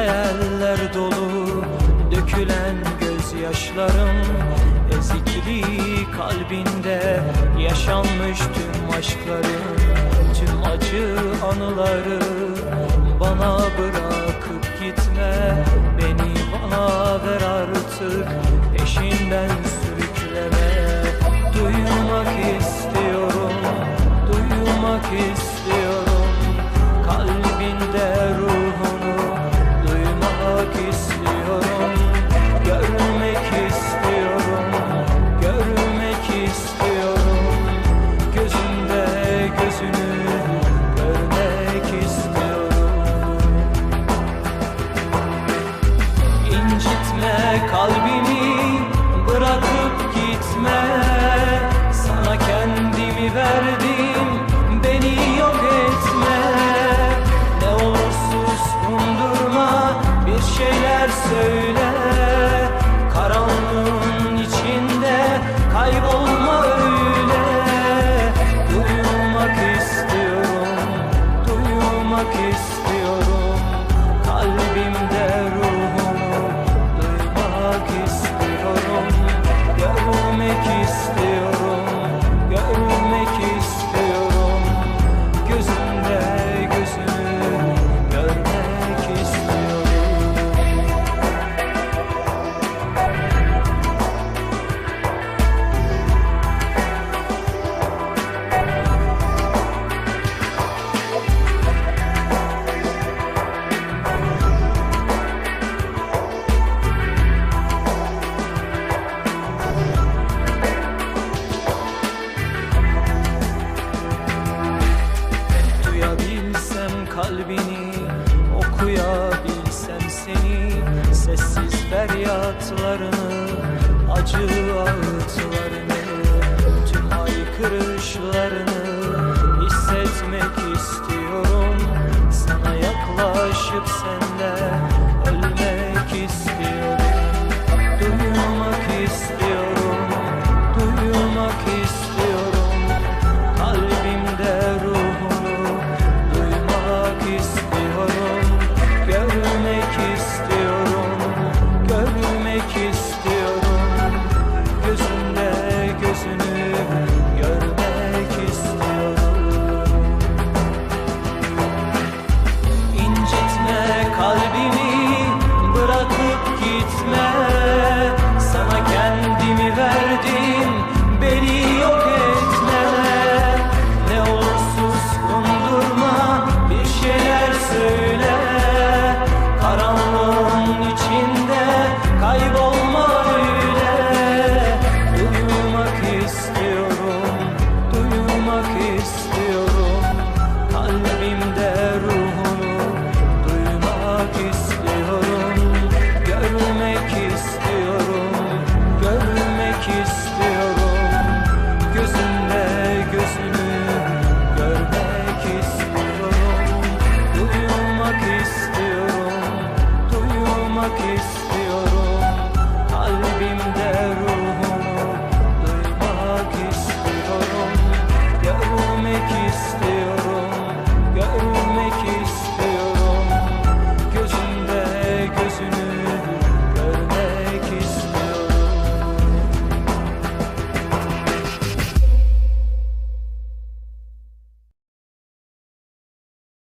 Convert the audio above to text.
hayaller dolu Dökülen gözyaşlarım Ezikli kalbinde Yaşanmış tüm aşkların Tüm acı anıları Bana bırakıp gitme Beni bana ver artık Peşinden sürükleme. Duymak istiyorum Duymak istiyorum Sessiz feryatlarını Acı ağıtlarını Tüm haykırışlarını Uma questão.